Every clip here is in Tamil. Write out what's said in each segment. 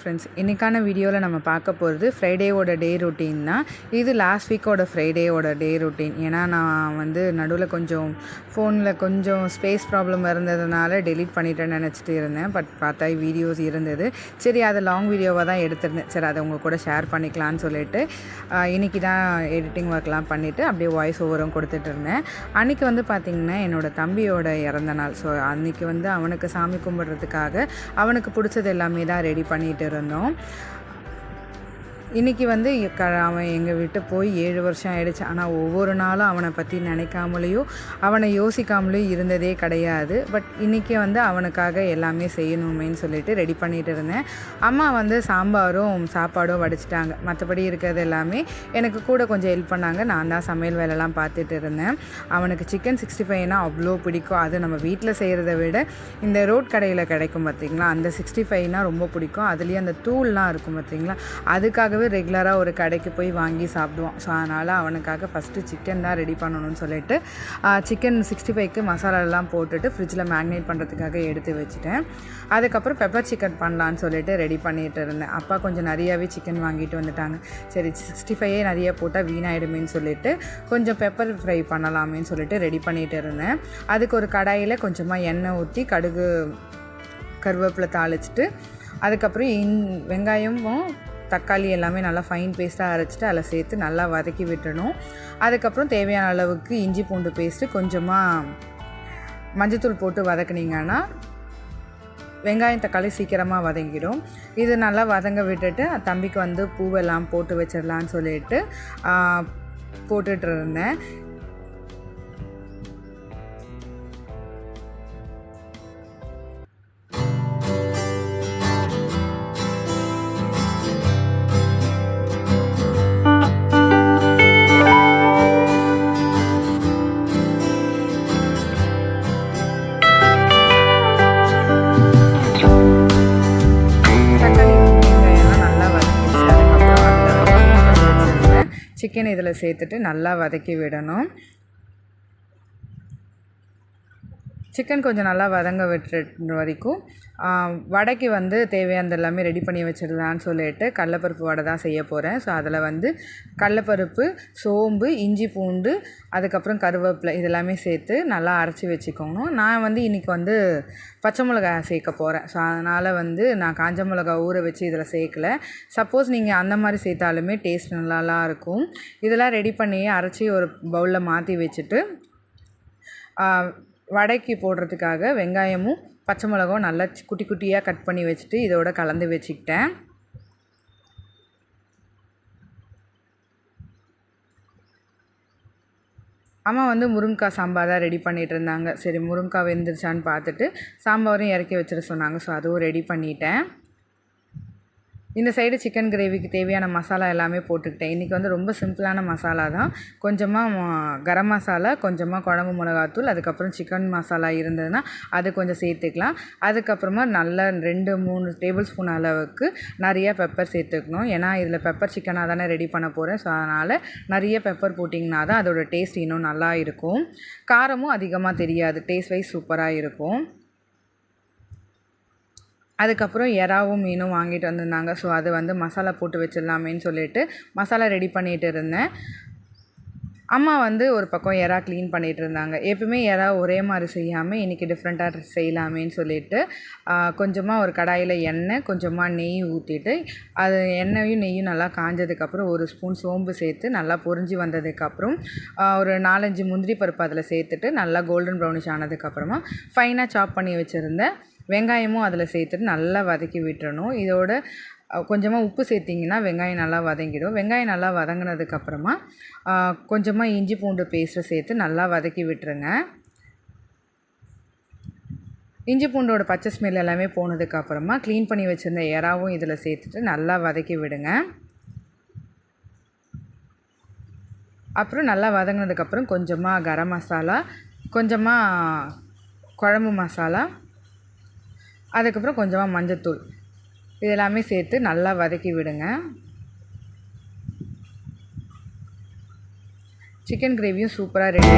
ஃப்ரெண்ட்ஸ் இன்றைக்கான வீடியோவில் நம்ம பார்க்க போகிறது ஃப்ரைடேவோட டே ரொட்டீன் தான். இது லாஸ்ட் வீக்கோட ஃப்ரைடேவோட டே ரொட்டீன் ஏன்னா நான் வந்து நடுவில் கொஞ்சம் ஃபோனில் கொஞ்சம் ஸ்பேஸ் ப்ராப்ளம் இருந்ததுனால டெலீட் பண்ணிட்டேன்னு நினச்சிட்டு இருந்தேன். பட் பார்த்தா வீடியோஸ் இருந்தது. சரி அதை லாங் வீடியோவாக தான் எடுத்திருந்தேன். சரி அதை உங்கள் கூட ஷேர் பண்ணிக்கலான்னு சொல்லிட்டு இன்றைக்கி இன்னைக்கு தான் எடிட்டிங் ஒர்க்லாம் பண்ணிவிட்டு அப்படியே வாய்ஸ் ஓவரும் கொடுத்துட்டு இருந்தேன். அன்றைக்கி வந்து பார்த்திங்கன்னா என்னோட தம்பியோட இறந்த நாள். ஸோ அன்றைக்கி வந்து அவனுக்கு சாமி கும்பிட்றதுக்காக அவனுக்கு பிடிச்சது எல்லாமே தான் ரெடி பண்ணிட்டு பண்ணிகிட்டு இருந்தோம் இன்றைக்கி வந்து க அவன் எங்கள் விட்டு போய் ஏழு வருஷம் ஆயிடுச்சு. ஆனால் ஒவ்வொரு நாளும் அவனை பற்றி நினைக்காமலேயோ அவனை யோசிக்காமலேயும் இருந்ததே கிடையாது. பட் இன்றைக்கி வந்து அவனுக்காக எல்லாமே செய்யணுமேன்னு சொல்லிட்டு ரெடி பண்ணிகிட்டு இருந்தேன். அம்மா வந்து சாம்பாரும் சாப்பாடும் வடிச்சிட்டாங்க. மற்றபடி இருக்கிறது எல்லாமே எனக்கு கூட கொஞ்சம் ஹெல்ப் பண்ணாங்க. நான் தான் சமையல் வேலைலாம் பார்த்துட்டு இருந்தேன். அவனுக்கு சிக்கன் சிக்ஸ்டி ஃபைவ்னால் அவ்வளோ பிடிக்கும். அது நம்ம வீட்டில் செய்கிறத விட இந்த ரோட் கடையில் கிடைக்கும் பார்த்தீங்களா அந்த சிக்ஸ்டி ஃபைவ்னால் ரொம்ப பிடிக்கும். அதுலேயும் அந்த தூள்லாம் இருக்கும் பார்த்திங்களா அதுக்காக அதுக்காகவே ரெகுலராக ஒரு கடைக்கு போய் வாங்கி சாப்பிடுவான். ஸோ அதனால் அவனுக்காக ஃபஸ்ட்டு சிக்கன் தான் ரெடி பண்ணணும்னு சொல்லிட்டு சிக்கன் சிக்ஸ்டி ஃபைவ்க்கு மசாலாலாம் போட்டுட்டு ஃப்ரிட்ஜில் மேக்னேட் பண்ணுறதுக்காக எடுத்து வச்சுட்டேன். அதுக்கப்புறம் பெப்பர் சிக்கன் பண்ணலான்னு சொல்லிட்டு ரெடி பண்ணிட்டு இருந்தேன். அப்பா கொஞ்சம் நிறையாவே சிக்கன் வாங்கிட்டு வந்துட்டாங்க. சரி சிக்ஸ்டி ஃபைவே நிறைய போட்டால் வீணாயிடுமேன்னு சொல்லிட்டு கொஞ்சம் பெப்பர் ஃப்ரை பண்ணலாமேன்னு சொல்லிட்டு ரெடி பண்ணிட்டு இருந்தேன். அதுக்கு ஒரு கடாயில் கொஞ்சமாக எண்ணெய் ஊற்றி கடுகு கருவேப்பிலை தாளிச்சிட்டு அதுக்கப்புறம் இன் வெங்காயமும் தக்காளி எல்லாமே நல்லா ஃபைன் பேஸ்ட்டாக அரைச்சிட்டு அதில் சேர்த்து நல்லா வதக்கி விட்டணும் அதுக்கப்புறம் தேவையான அளவுக்கு இஞ்சி பூண்டு பேஸ்ட்டு கொஞ்சமாக மஞ்சத்தூள் போட்டு வதக்குனீங்கன்னா வெங்காயம் தக்காளி சீக்கிரமாக வதங்கிடும். இது நல்லா வதங்க விட்டுட்டு தம்பிக்கு வந்து பூவெல்லாம் போட்டு வச்சிடலான்னு சொல்லிட்டு போட்டுட்டு இருந்தேன். சிக்கன் இதில் சேர்த்துட்டு நல்லா வதக்கி விடணும். சிக்கன் கொஞ்சம் நல்லா வதங்க விட்டுற வரைக்கும் வடைக்கு வந்து தேவையானது எல்லாமே ரெடி பண்ணி வச்சிடலான்னு சொல்லிட்டு கடலப்பருப்பு வடை தான் செய்ய போகிறேன் ஸோ அதில் வந்து கடலப்பருப்பு சோம்பு இஞ்சி பூண்டு அதுக்கப்புறம் கருவேப்பிலை இதெல்லாமே சேர்த்து நல்லா அரைச்சி வச்சுக்கணும். நான் வந்து இன்றைக்கி வந்து பச்சை மிளகா சேர்க்க போகிறேன் ஸோ அதனால் வந்து நான் காஞ்ச மிளகா ஊற வச்சு இதில் சேர்க்கல. சப்போஸ் நீங்கள் அந்த மாதிரி சேர்த்தாலுமே டேஸ்ட் நல்லாலாம் இருக்கும். இதெல்லாம் ரெடி பண்ணி அரைச்சி ஒரு பவுலில் மாற்றி வச்சுட்டு வடைக்கு போடுறதுக்காக வெங்காயமும் பச்சை மிளகும் நல்லா குட்டி குட்டியாக கட் பண்ணி வச்சுட்டு இதோட கலந்து வச்சுக்கிட்டேன். அம்மா வந்து முருங்கைக்காய் சாம்பார் தான் ரெடி பண்ணிகிட்டு இருந்தாங்க. சரி முருங்கைக்காய் வெந்துருச்சான்னு பார்த்துட்டு சாம்பாரும் இறக்கி வச்சிட சொன்னாங்க. ஸோ அதுவும் ரெடி பண்ணிட்டேன். இந்த சைடு சிக்கன் கிரேவிக்கு தேவையான மசாலா எல்லாமே போட்டுக்கிட்டேன். இன்றைக்கி வந்து ரொம்ப சிம்பிளான மசாலா தான். கொஞ்சமாக கரம் மசாலா கொஞ்சமாக குழம்பு மிளகாத்தூள் அதுக்கப்புறம் சிக்கன் மசாலா இருந்ததுன்னா அது கொஞ்சம் சேர்த்துக்கலாம். அதுக்கப்புறமா நல்லா ரெண்டு மூணு டேபிள் ஸ்பூன் அளவுக்கு நிறைய பெப்பர் சேர்த்துக்கணும். ஏன்னா இதில் பெப்பர் சிக்கனாக தானே ரெடி பண்ண போகிறேன் ஸோ அதனால் நிறைய பெப்பர் போட்டிங்கன்னா தான் அதோட டேஸ்ட் இன்னும் நல்லா இருக்கும். காரமும் அதிகமாக தெரியாது. டேஸ்ட் வைஸ் சூப்பராக இருக்கும். அதுக்கப்புறம் எறாவும் மீனும் வாங்கிட்டு வந்திருந்தாங்க. ஸோ அது வந்து மசாலா போட்டு வச்சிடலாமேன்னு சொல்லிட்டு மசாலா ரெடி பண்ணிகிட்டு இருந்தேன். அம்மா வந்து ஒரு பக்கம் எறா க்ளீன் பண்ணிகிட்டு இருந்தாங்க. எப்பவுமே எறா ஒரே மாதிரி செய்யாமல் இன்றைக்கி டிஃப்ரெண்ட்டாக செய்யலாமேன்னு சொல்லிட்டு கொஞ்சமாக ஒரு கடாயில் எண்ணெய் கொஞ்சமாக நெய் ஊற்றிட்டு அது எண்ணெயும் நெய்யும் நல்லா காஞ்சதுக்கப்புறம் ஒரு ஸ்பூன் சோம்பு சேர்த்து நல்லா பொறிஞ்சி வந்ததுக்கப்புறம் ஒரு நாலஞ்சு முந்திரி பருப்பு அதில் சேர்த்துட்டு நல்லா கோல்டன் ப்ரௌனிஷ் ஆனதுக்கப்புறமா ஃபைனாக சாப் பண்ணி வச்சுருந்தேன். வெங்காயமும் அதில் சேர்த்துட்டு நல்லா வதக்கி விட்டுறணும். இதோட கொஞ்சமாக உப்பு சேர்த்திங்கன்னா வெங்காயம் நல்லா வதங்கிடும். வெங்காயம் நல்லா வதங்கினதுக்கப்புறமா கொஞ்சமாக இஞ்சி பூண்டு பேஸ்ட்டை சேர்த்து நல்லா வதக்கி விட்டுருங்க. இஞ்சி பூண்டோட பச்சை ஸ்மெல் எல்லாமே போனதுக்கப்புறமா க்ளீன் பண்ணி வச்சுருந்த எறாவும் இதில் சேர்த்துட்டு நல்லா வதக்கி விடுங்க. அப்புறம் நல்லா வதங்கினதுக்கப்புறம் கொஞ்சமாக கரம் மசாலா கொஞ்சமாக குழம்பு மசாலா அதுக்கப்புறம் கொஞ்சமாக மஞ்சத்தூள். இதெல்லாமே சேர்த்து நல்லா வதக்கி விடுங்க. சிக்கன் கிரேவியும் சூப்பராக ரெடி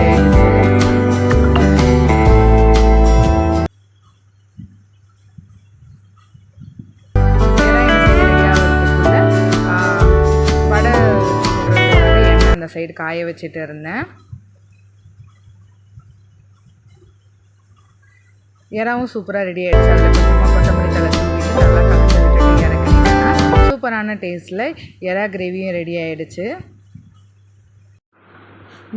சைடு காய வச்சுட்டு இருந்தேன். இறாவும் சூப்பராக ரெடி ஆகிடுச்சு அதில் கொஞ்சமாக கொத்தமல்லி தலை நல்லா கலந்து விட்டுட்டு இறக்குனீங்கன்னா சூப்பரான டேஸ்ட்டில் எறா கிரேவியும் ரெடி ஆகிடுச்சு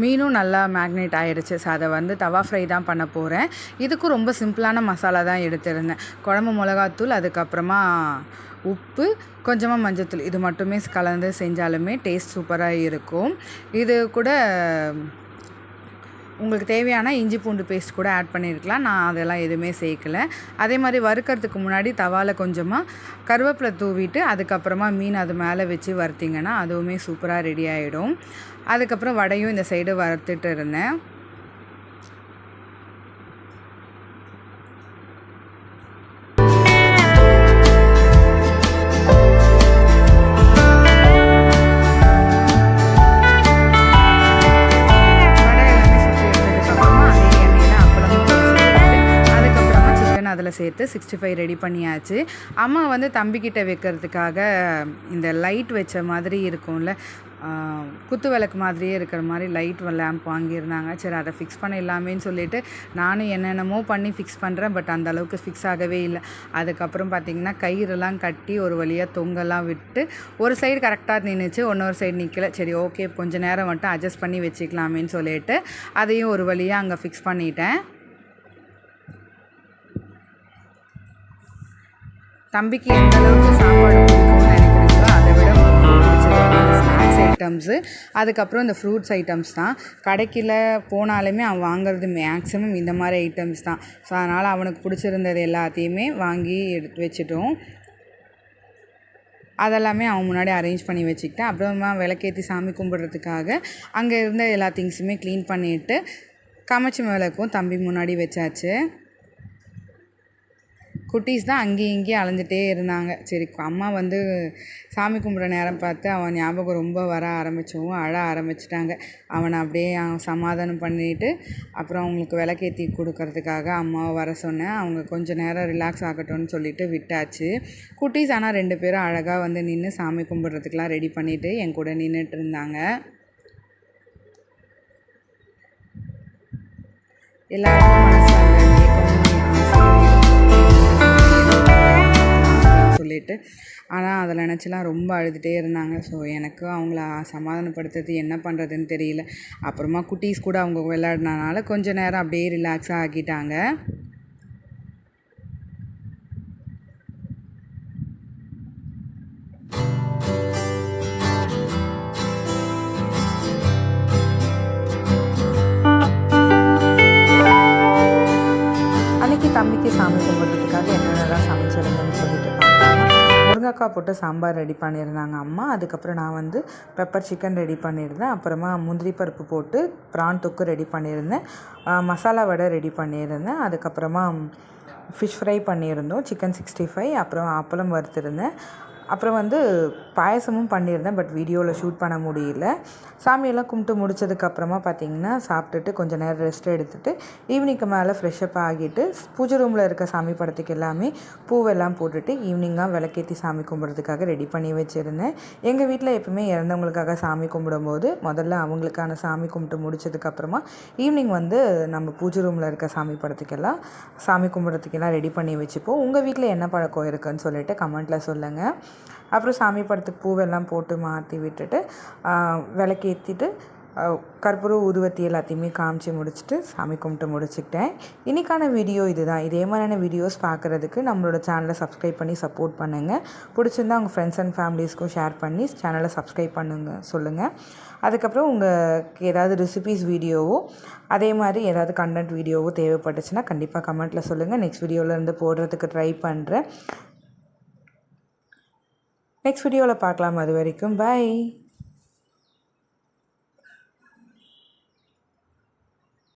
மீனும் நல்லா மேக்னேட் ஆகிடுச்சு ஸோ அதை வந்து தவா ஃப்ரை தான் பண்ண போகிறேன் இதுக்கும் ரொம்ப சிம்பிளான மசாலா தான் எடுத்திருந்தேன். குழம்பு மிளகாத்தூள் அதுக்கப்புறமா உப்பு கொஞ்சமாக மஞ்சத்தூள். இது மட்டுமே கலந்து செஞ்சாலுமே டேஸ்ட் சூப்பராக இருக்கும். இது கூட உங்களுக்கு தேவையான இஞ்சி பூண்டு பேஸ்ட் கூட ஆட் பண்ணியிருக்கலாம் நான் அதெல்லாம் எதுவுமே சேர்க்கல. அதே மாதிரி வறுக்கிறதுக்கு முன்னாடி தவாவில் கொஞ்சமாக கருவேப்பிலை தூவிட்டு அதுக்கப்புறமா மீன் அது மேலே வச்சு வறுத்திங்கன்னா அதுவுமே சூப்பராக ரெடி ஆகிடும் அதுக்கப்புறம் வடையும் இந்த சைடு வறுத்துட்டு இருந்தேன். அதில் சேர்த்து சிக்ஸ்டி ஃபைவ் ரெடி பண்ணியாச்சு. அம்மா வந்து தம்பிக்கிட்ட வைக்கிறதுக்காக இந்த லைட் வச்ச மாதிரி இருக்கும்ல குத்து விளக்கு மாதிரியே இருக்கிற மாதிரி லைட் லேம்ப் வாங்கியிருந்தாங்க. சரி அதை ஃபிக்ஸ் பண்ணிடலாமேன்னு சொல்லிட்டு நானும் என்னென்னமோ பண்ணி ஃபிக்ஸ் பண்ணுறேன் பட் அந்த அளவுக்கு ஃபிக்ஸ் ஆகவே இல்லை. அதுக்கப்புறம் பார்த்திங்கன்னா கயிறுலாம் கட்டி ஒரு வழியாக தொங்கெல்லாம் விட்டு ஒரு சைடு கரெக்டாக நின்றுச்சு இன்னொரு சைடு நிற்கல சரி ஓகே கொஞ்சம் நேரம் மட்டும் அட்ஜஸ்ட் பண்ணி வச்சுக்கலாமேன்னு சொல்லிட்டு அதையும் ஒரு வழியாக அங்கே ஃபிக்ஸ் பண்ணிட்டேன். தம்பிக்கு எந்த அளவுக்கு சாப்பாடு பிடிக்கும்னு நினைக்கிறீங்களோ அதை விட ஸ்நாக்ஸ் ஐட்டம்ஸு அதுக்கப்புறம் இந்த ஃப்ரூட்ஸ் ஐட்டம்ஸ் தான். கடைக்கில் போனாலுமே அவன் வாங்குறது மேக்ஸிமம் இந்த மாதிரி ஐட்டம்ஸ் தான். ஸோ அதனால் அவனுக்கு பிடிச்சிருந்தது எல்லாத்தையுமே வாங்கி எடுத்து வச்சுட்டோம். அதெல்லாமே அவன் முன்னாடி அரேஞ்ச் பண்ணி வச்சுக்கிட்டேன். அப்புறமா விளக்கேற்றி சாமி கும்பிட்றதுக்காக அங்கே இருந்த எல்லா திங்ஸுமே க்ளீன் பண்ணிவிட்டு கமச்சி விளக்கும் தம்பி முன்னாடி வச்சாச்சு. குட்டீஸ் தான் அங்கேயும் இங்கேயும் அலைஞ்சிட்டே இருந்தாங்க. சரி அம்மா வந்து சாமி கும்பிட்ற நேரம் பார்த்து அவன் ஞாபகம் ரொம்ப வர ஆரம்பித்தவும் அழ ஆரம்பிச்சிட்டாங்க. அவனை அப்படியே சமாதானம் பண்ணிவிட்டு அப்புறம் அவங்களுக்கு விளக்கேற்றி கொடுக்கறதுக்காக அம்மாவை வர சொன்னேன். அவங்க கொஞ்சம் நேரம் ரிலாக்ஸ் ஆகட்டும்னு சொல்லிட்டு விட்டாச்சு. குட்டீஸ் ஆனால் ரெண்டு பேரும் அழகாக வந்து நின்று சாமி கும்பிட்றதுக்கெலாம் ரெடி பண்ணிவிட்டு என் கூட நின்றுட்டு இருந்தாங்க. எல்லாருக்கும் சொல்லிட்டு. ஆனால் அதை நினச்சிலாம் ரொம்ப அழுதுகிட்டே இருந்தாங்க. ஸோ எனக்கு அவங்கள சமாதானப்படுத்துறது என்ன பண்ணுறதுன்னு தெரியல. அப்புறமா குட்டீஸ் கூட அவங்க விளையாடினால கொஞ்சம் நேரம் அப்படியே ரிலாக்ஸாக ஆக்கிட்டாங்க. முருங்கைக்காய் போட்டு சாம்பார் ரெடி பண்ணியிருந்தாங்க அம்மா. அதுக்கப்புறம் நான் வந்து பெப்பர் சிக்கன் ரெடி பண்ணியிருந்தேன். அப்புறமா முந்திரி பருப்பு போட்டு ப்ரான் தொக்கு ரெடி பண்ணியிருந்தேன். மசாலா வடை ரெடி பண்ணியிருந்தேன். அதுக்கப்புறமா ஃபிஷ் ஃப்ரை பண்ணியிருந்தோம். Chicken sixty five. அப்புறம் அப்பளம் வறுத்துருந்தேன். அப்புறம் வந்து பாயசமும் பண்ணியிருந்தேன் பட் வீடியோவில் ஷூட் பண்ண முடியல. சாமியெல்லாம் கும்பிட்டு முடிச்சதுக்கப்புறமா பார்த்திங்கன்னா சாப்பிட்டுட்டு கொஞ்சம் நேரம் ரெஸ்ட் எடுத்துகிட்டு ஈவினிங்க்கு மேலே ஃப்ரெஷ்அப் ஆகிட்டு பூஜை ரூமில் இருக்க சாமி படத்துக்கு எல்லாமே பூவெல்லாம் போட்டுட்டு ஈவினிங்காக விளக்கேற்றி சாமி கும்பிட்றதுக்காக ரெடி பண்ணி வச்சுருந்தேன். எங்கள் வீட்டில் எப்பவுமே இறந்தவங்களுக்காக சாமி கும்பிடும்போது முதல்ல அவங்களுக்கான சாமி கும்பிட்டு முடிச்சதுக்கப்புறமா ஈவினிங் வந்து நம்ம பூஜை ரூமில் இருக்க சாமி படத்துக்கெல்லாம் சாமி கும்பிட்றதுக்கெல்லாம் ரெடி பண்ணி வச்சுப்போம். உங்கள் வீட்டில் என்ன பழக்கம் இருக்குதுன்னு சொல்லிட்டு கமெண்ட்டில் சொல்லுங்கள் அப்புறம் சாமி படத்துக்கு பூவெல்லாம் போட்டு மாற்றி விட்டுட்டு விளக்கேற்றிட்டு கற்பூரம் ஊதுவத்தி எல்லாத்தையுமே காமிச்சு முடிச்சுட்டு சாமி கும்பிட்டு முடிச்சுக்கிட்டேன். இன்றைக்கான வீடியோ இது தான் இதே மாதிரியான வீடியோஸ் பார்க்குறதுக்கு நம்மளோட சேனலை சப்ஸ்கிரைப் பண்ணி சப்போர்ட் பண்ணுங்கள் பிடிச்சிருந்தா உங்கள் ஃப்ரெண்ட்ஸ் அண்ட் ஃபேமிலிஸ்க்கும் ஷேர் பண்ணி சேனலை சப்ஸ்கிரைப் பண்ணுங்க சொல்லுங்கள் அதுக்கப்புறம் உங்களுக்கு ஏதாவது ரெசிபீஸ் வீடியோவோ அதே மாதிரி ஏதாவது கண்டென்ட் வீடியோவோ தேவைப்பட்டுச்சுன்னா கண்டிப்பாக கமெண்ட்டில் சொல்லுங்கள் நெக்ஸ்ட் வீடியோவிலேருந்து போடுறதுக்கு ட்ரை பண்ணுறேன் நெக்ஸ்ட் வீடியோவில் பார்க்கலாம். அது வரைக்கும் பாய்